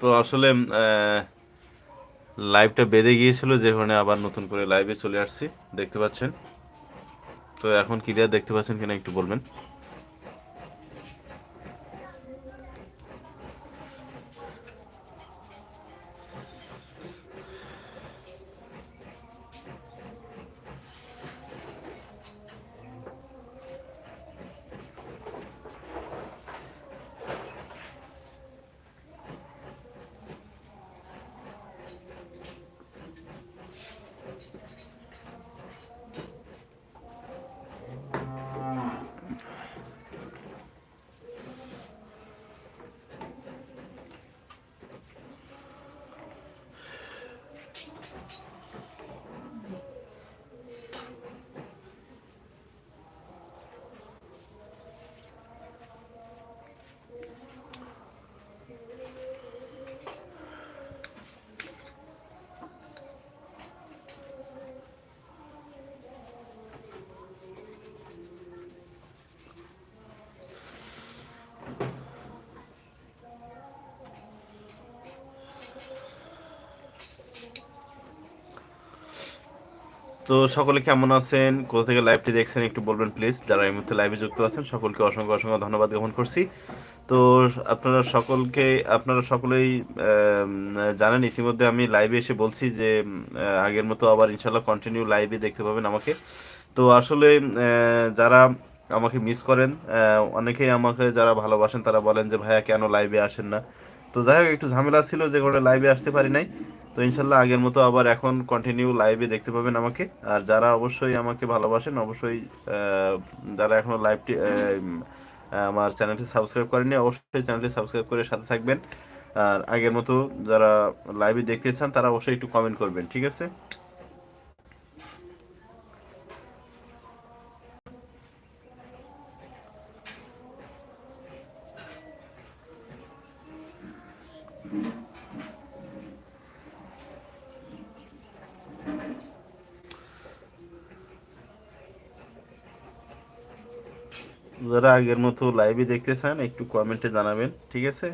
তো আসলে লাইভটা বেঁধে গিয়েছিল, যে কারণে আবার নতুন করে লাইভে চলে আসছি, দেখতে পাচ্ছেন। তো এখন ক্লিয়ার দেখতে পাচ্ছেন কিনা একটু বলবেন। তো সকলে কেমন আছেন? কোথা থেকে লাইভটি দেখছেন একটু বলবেন প্লিজ যারা এই মুহূর্তে লাইভে যুক্ত আছেন, সকলকে অসংখ্য অসংখ্য ধন্যবাদ জ্ঞাপন করছি। তো আপনারা সকলকে, আপনারা সকলেই জানেন, ইতিমধ্যে আমি লাইভে এসে বলছি যে আগের মতো আবার ইনশাল্লাহ কন্টিনিউ লাইভে দেখতে পাবেন আমাকে। তো আসলে যারা আমাকে মিস করেন অনেকেই আমাকে যারা ভালোবাসেন, তারা বলেন যে, ভাইয়া, কেন লাইভে আসেন না? তো যাই হোক, একটু ঝামেলা ছিল যে কারণে লাইভে আসতে পারি নাই। তো ইনশাল্লাহ আগের মতো আবার এখন কন্টিনিউ লাইভে দেখতে পাবেন আমাকে। আর যারা অবশ্যই আমাকে ভালোবাসেন, অবশ্যই যারা এখনও লাইভটি আমার চ্যানেলটি সাবস্ক্রাইব করেনি অবশ্যই চ্যানেলটি সাবস্ক্রাইব করে সাথে থাকবেন। আর আগের মতো যারা লাইভে দেখতে চান, তারা অবশ্যই একটু কমেন্ট করবেন, ঠিক আছে? যারা আগের মতো লাইভে দেখতে চান একটু কমেন্টে জানাবেন ঠিক আছে?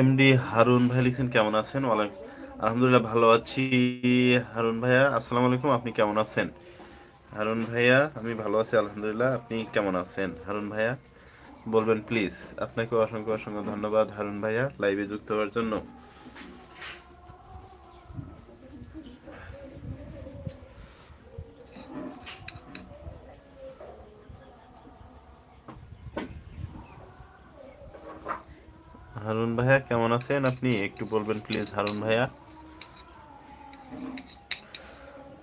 এমডি হারুন ভাই লিখছেন, কেমন আছেন? আলহামদুলিল্লাহ ভালো আছি। হারুন ভাইয়া, আসসালামু আলাইকুম, আপনি কেমন আছেন? হারুন ভাইয়া, আমি ভালো আছি, আলহামদুলিল্লাহ। আপনি কেমন আছেন? হারুন ভাইয়া, বলবেন প্লিজ আপনাকে অসংখ্য অসংখ্য ধন্যবাদ হারুন ভাইয়া লাইভে যুক্ত হওয়ার জন্য হারুন ভাইয়া, কেমন আছেন? আপনি একটু বলবেন প্লিজ হারুন ভাইয়া।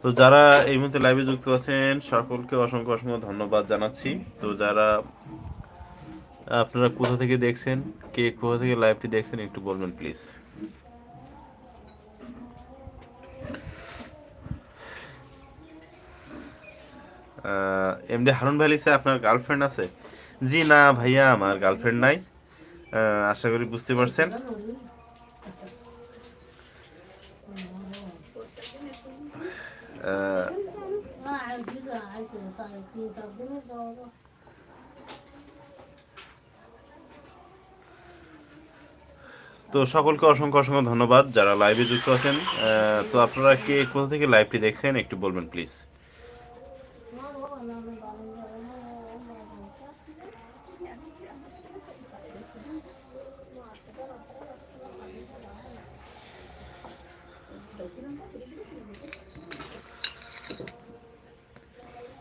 তো যারা এই মুহূর্তে লাইভে যুক্ত আছেন, সকলকে অসংখ্য অসংখ্য ধন্যবাদ জানাচ্ছি। তো যারা, আপনারা কোথা থেকে দেখছেন, কে কোথা থেকে লাইভটি দেখছেন, একটু বলবেন প্লিজ এমডি হারুন ভাই আপনার গার্লফ্রেন্ড আছে? জি না ভাইয়া, আমার গার্লফ্রেন্ড নাই। আশা করি বুঝতে পারছেন। তো সকলকে অসংখ্য অসংখ্য ধন্যবাদ যারা লাইভে যুক্ত আছেন। তো আপনারা কে কোথা থেকে লাইভটি দেখছেন একটু বলবেন প্লিজ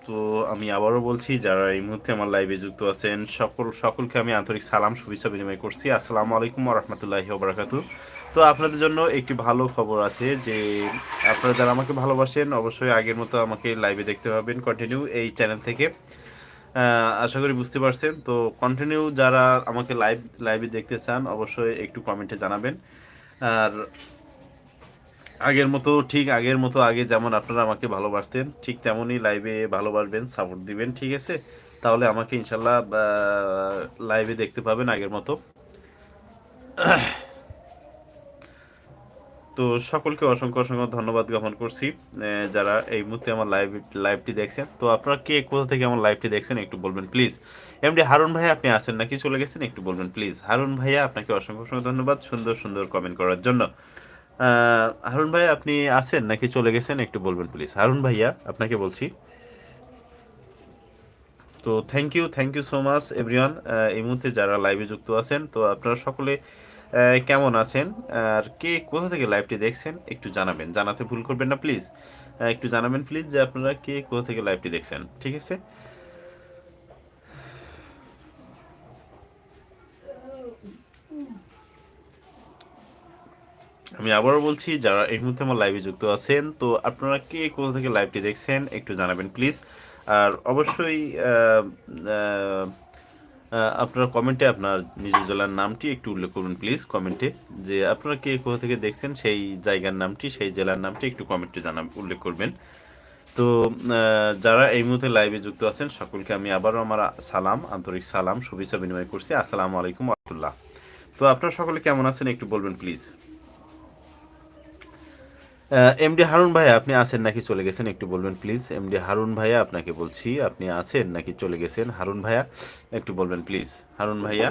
তো আমি আবারও বলছি, যারা এই মুহূর্তে আমার লাইভে যুক্ত আছেন, সকল সকলকে আমি আন্তরিক সালাম, শুভেচ্ছা বিনিময় করছি। আসসালামু আলাইকুম রহমতুল্লাহি ওবরাকাতু তো আপনাদের জন্য একটি ভালো খবর আছে যে, আপনারা যারা আমাকে ভালোবাসেন, অবশ্যই আগের মতো আমাকে লাইভে দেখতে পাবেন কন্টিনিউ এই চ্যানেল থেকে। আশা করি বুঝতে পারছেন। তো কন্টিনিউ যারা আমাকে লাইভ লাইভে দেখতে চান, অবশ্যই একটু কমেন্টে জানাবেন। আর আগের মতো, ঠিক আগের মতো আগে যেমন আপনারা আমাকে ভালোবাসতেন, ঠিক তেমনই লাইভে ভালোবাসবেন সাপোর্ট দিবেন, ঠিক আছে? তাহলে আমাকে ইনশাল্লাহ লাইভে দেখতে পাবেন আগের মতো। তো সকলকে অসংখ্য অসংখ্য ধন্যবাদ জ্ঞাপন করছি যারা এই মুহূর্তে আমার লাইভ লাইভটি দেখছেন। তো আপনারা কে, কোথা থেকে আমার লাইভটি দেখছেন একটু বলবেন প্লিজ এমডি হারুন ভাইয়া, আপনি আছেন নাকি? চলে গেছেন, একটু বলবেন প্লিজ হারুন ভাইয়া, আপনাকে অসংখ্য অসংখ্য ধন্যবাদ সুন্দর সুন্দর কমেন্ট করার জন্য। হারুন ভাইয়া আপনি আছেন নাকি চলে গেছেন? একটু বলবেন প্লিজ হারুন ভাইয়া, আপনাকে বলছি। তো thank you thank you so much everyone এই মুহূর্তে যারা লাইভে যুক্ত আছেন, তো আপনারা সকলে কেমন আছেন? আর কে কোথা থেকে লাইভটি দেখছেন, একটু জানাবেন। জানাতে ভুল করবেন না প্লিজ একটু জানাবেন প্লিজ যে আপনারা কে কোথা থেকে লাইভটি দেখছেন, ঠিক আছে? আমি আবারও বলছি, যারা এই মুহূর্তে আমার লাইভে যুক্ত আছেন, তো আপনারা কে কোথা থেকে লাইভটি দেখছেন, একটু জানাবেন প্লিজ আর অবশ্যই আপনারা কমেন্টে আপনার নিজ জেলার নামটি একটু উল্লেখ করুন প্লিজ কমেন্টে যে আপনারা কে কোথা থেকে দেখছেন, সেই জায়গার নামটি, সেই জেলার নামটি একটু কমেন্টে জানা উল্লেখ করবেন। তো যারা এই মুহূর্তে লাইভে যুক্ত আছেন, সকলকে আমি আবারও আমার সালাম, আন্তরিক সালাম, শুভেচ্ছা বিনিময় করছি। আসসালামু আলাইকুম আহমতুল্লাহ তো আপনারা সকলে কেমন আছেন, একটু বলবেন প্লিজ এমডি হারুন ভাইয়া, আপনি আছেন নাকি চলে গেছেন? একটু বলবেন প্লিজ এমডি হারুন ভাইয়া, আপনাকে বলছি, আপনি আছেন নাকি চলে গেছেন? হারুন ভাইয়া, একটু বলবেন প্লিজ হারুন ভাইয়া।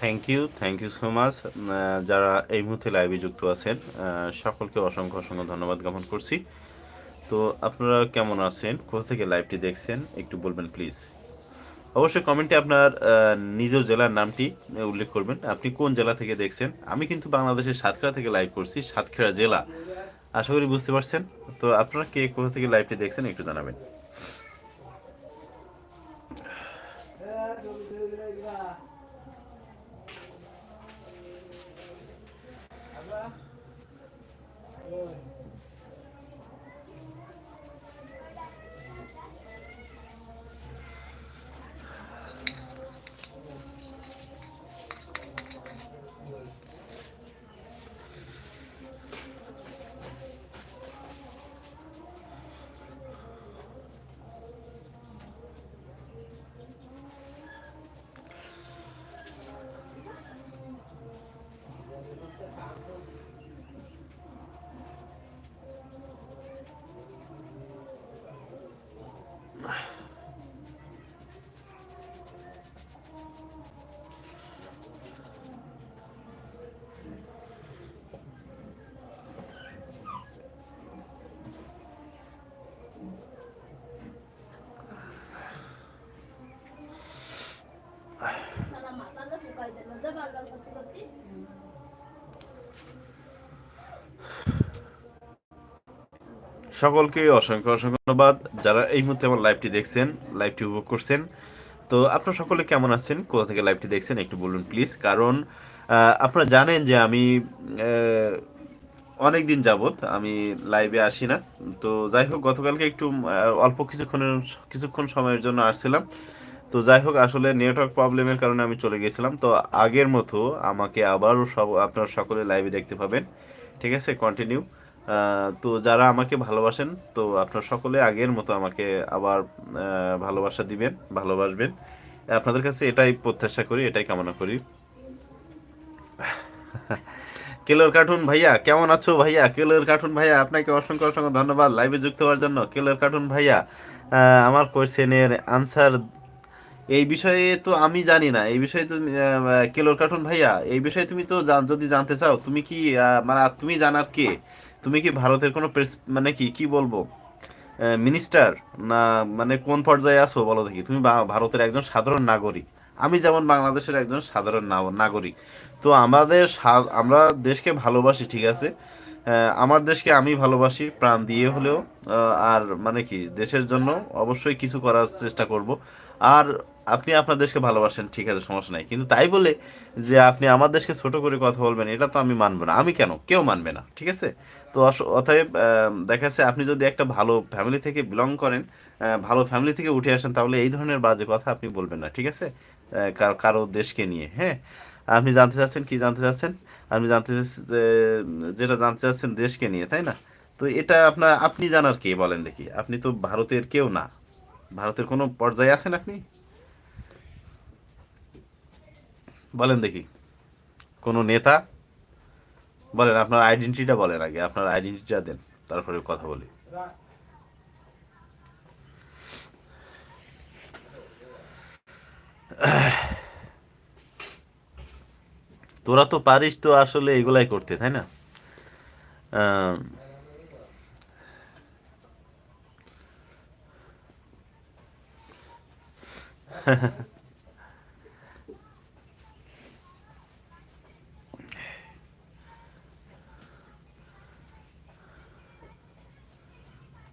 Thank you thank you so much যারা এই মুহূর্তে লাইভে যুক্ত আছেন সকলকে অসংখ্য অসংখ্য ধন্যবাদ জ্ঞাপন করছি। তো আপনারা কেমন আছেন? কোথা থেকে লাইভটি দেখছেন? একটু বলবেন প্লিজ। অবশ্যই কমেন্টে আপনার নিজ জেলার নামটি উল্লেখ করবেন। আপনি কোন জেলা থেকে দেখছেন? আমি কিন্তু বাংলাদেশের সাতক্ষীরা থেকে লাইভ করছি, সাতক্ষীরা জেলা। আশা করি বুঝতে পারছেন। তো আপনারা কে, কোথা থেকে লাইভটি দেখছেন, একটু জানাবেন। সকলকে অসংখ্য অসংখ্য ধন্যবাদ। যারা এই মুহূর্তে আমার লাইভটি দেখছেন লাইভটি উপভোগ করছেন, তো আপনারা সকলে কেমন আছেন? কোথা থেকে লাইভটি দেখছেন একটু বলুন প্লিজ কারণ আপনারা জানেন যে আমি অনেক দিন যাবত আমি লাইভে আসি না। তো যাই হোক, গতকালকে একটু অল্প কিছুক্ষণের, কিছুক্ষণ সময়ের জন্য আসছিলাম। তো যাই হোক, আসলে নেটওয়ার্ক প্রবলেমের কারণে আমি চলে গেছিলাম। তো আগের মতো আমাকে আবারও সব, আপনারা সকলে লাইভে দেখতে পাবেন। ঠিক আছে কন্টিনিউ তো যারা আমাকে ভালোবাসেন, তো আপনারা সকলে আগের মতো আমাকে আবার ভালোবাসা দিবেন, ভালোবাসবেন। আপনাদের কাছে এটাই প্রত্যাশা করি, এটাই কামনা করি। কেলোর কার্টুন ভাইয়া, কেমন আছো ভাইয়া? কেলোর কার্টুন ভাইয়া, আপনাকে অসংখ্য অসংখ্য ধন্যবাদ লাইভে যুক্ত হওয়ার জন্য। কেলোর কার্টুন ভাইয়া আমার কোয়েশ্চেনের আনসার এই বিষয়ে তো আমি জানি না, এই বিষয়ে তো কেলোর কার্টুন ভাইয়া, এই বিষয়ে তুমি তো যদি জানতে চাও, তুমি কি মানে তুমি জানার কে? তুমি কি ভারতের কোনো মানে কি কি বলব? মিনিস্টার না মানে কোন পর্যায়ে আসো বলো দেখি। তুমি ভারতের একজন সাধারণ নাগরিক। আমি যেমন বাংলাদেশের একজন সাধারণ নাগরিক। তো আমাদের আমরা দেশকে ভালোবাসি, ঠিক আছে? আমার দেশকে আমি ভালোবাসি, প্রাণ দিয়ে হলেও আর মানে কি, দেশের জন্য অবশ্যই কিছু করার চেষ্টা করব। আর আপনি আপনার দেশকে ভালোবাসেন, ঠিক আছে, সমস্যা নাই। কিন্তু তাই বলে যে আপনি আমার দেশকে ছোট করে কথা বলবেন, এটা তো আমি মানবো না। আমি কেন? কেউ মানবে না, ঠিক আছে? তো অতএব দেখা যাচ্ছে আপনি যদি একটা ভালো ফ্যামিলি থেকে বিলং করেন ভালো ফ্যামিলি থেকে উঠে আসেন, তাহলে এই ধরনের বাজে কথা আপনি বলবেন না, ঠিক আছে? কারও দেশকে নিয়ে হ্যাঁ? আপনি জানতে চাচ্ছেন কি জানতে চাচ্ছেন? আপনি জানতে যেটা জানতে চাচ্ছেন দেশকে নিয়ে, তাই না? তো এটা আপনার আপনি জানার কে বলেন দেখি? আপনি তো ভারতের কেউ না। ভারতের কোনো পর্যায়ে আছেন আপনি? বলেন দেখি। কোনো নেতা? বলেন, আপনার আইডেন্টিটিটা বলেন আগে, আপনার আইডেন্টিটিটা দেন, তারপরে কথা বলি। তোরা তো পারিস তো আসলে এগুলাই করতে, তাই না?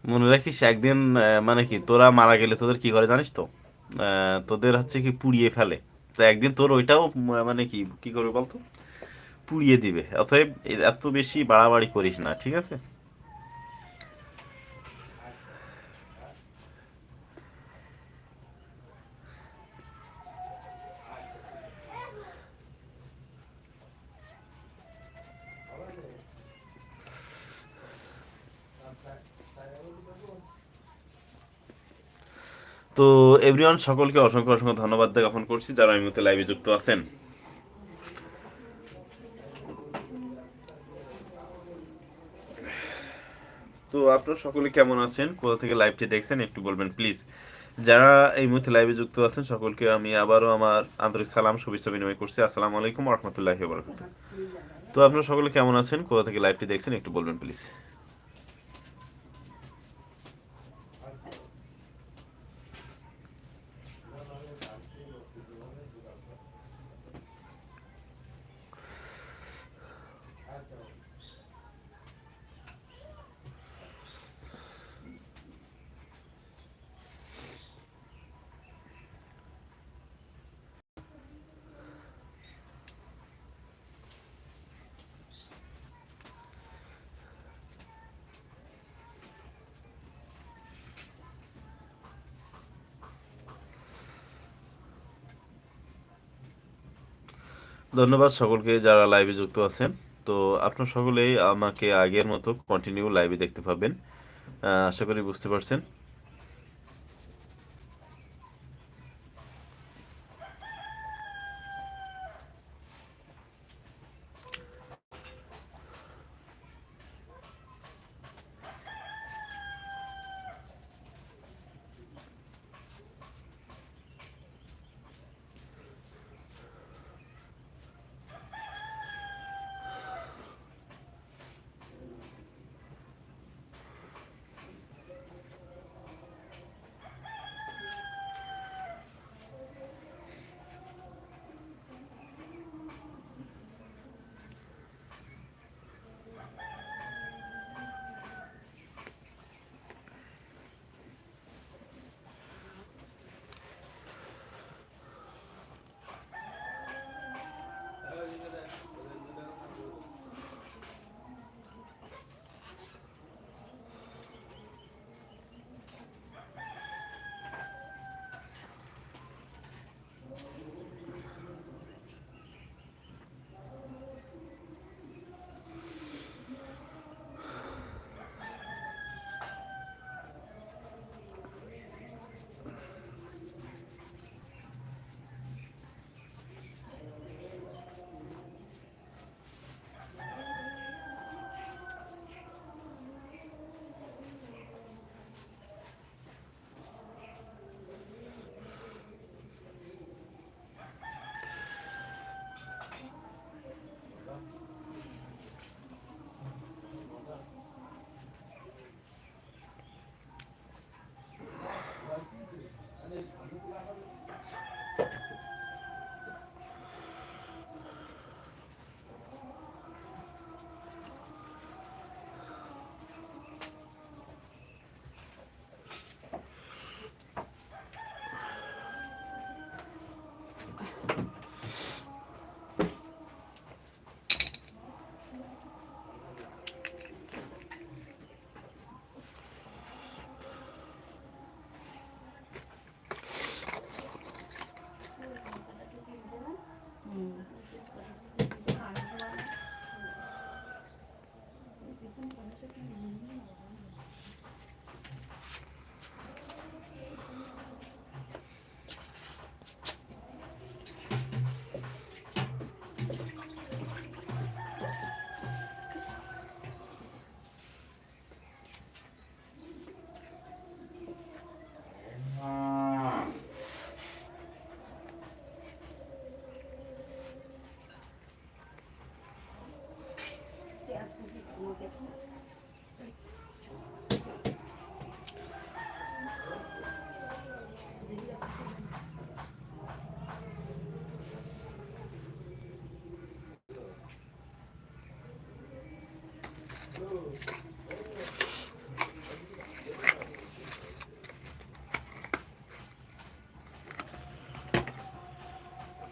মনে রাখিস একদিন মানে কি, তোরা মারা গেলে তোদের কি করে জানিস তো? তোদের হচ্ছে কি পুড়িয়ে ফেলে। তো একদিন তোর ওইটাও মানে কি কি করবে বলতো? পুড়িয়ে দিবে। অতএব এত বেশি বাড়াবাড়ি করিস না, ঠিক আছে? তো এভরিওয়ান সকলকে অসংখ্য অসংখ্য ধন্যবাদ জ্ঞাপন করছি যারা এই মুহূর্তে লাইভে যুক্ত আছেন। তো আপনারা সকলে কেমন আছেন? কোথা থেকে লাইভটি দেখছেন একটু বলবেন প্লিজ যারা এই মুহূর্তে লাইভে যুক্ত আছেন, সকলকে আমি আবারও আমার আন্তরিক সালাম, শুভেচ্ছা বিনিময় করছি। আসসালামু আলাইকুম রহমতুল্লাহি বরকাত তো আপনারা সকলে কেমন আছেন? কোথা থেকে লাইভটি দেখছেন একটু বলবেন প্লিজ ধন্যবাদ সকলকে যারা লাইভে যুক্ত আছেন। তো আপনার সকলেই আমাকে আগের মতো কন্টিনিউ লাইভে দেখতে পাবেন। আশা করি বুঝতে পারছেন।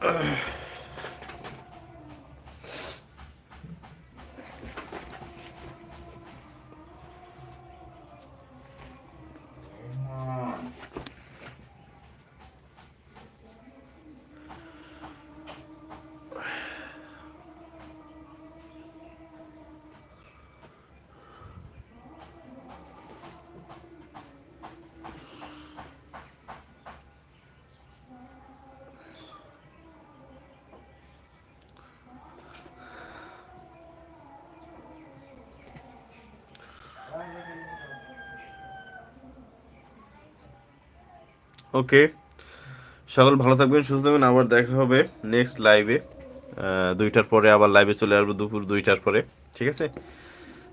Ugh. ওকে। সকল ভালো থাকবেন, সুস্থ থাকবেন। আবার দেখা হবে নেক্সট লাইভে দুইটার পরে আবার লাইভে চলে আসব দুপুর দুইটার পরে, ঠিক আছে?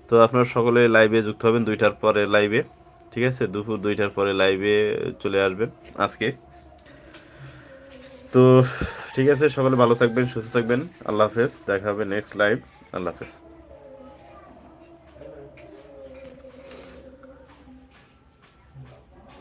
তো আপনারা সকলে লাইভে যুক্ত হবেন দুইটার পরে লাইভে ঠিক আছে? দুপুর দুইটার পরে লাইভে চলে আসবেন আজকে। তো ঠিক আছে, সকলে ভালো থাকবেন, সুস্থ থাকবেন। আল্লাহ হাফেজ, দেখা হবে নেক্সট লাইভ আল্লাহ হাফেজ।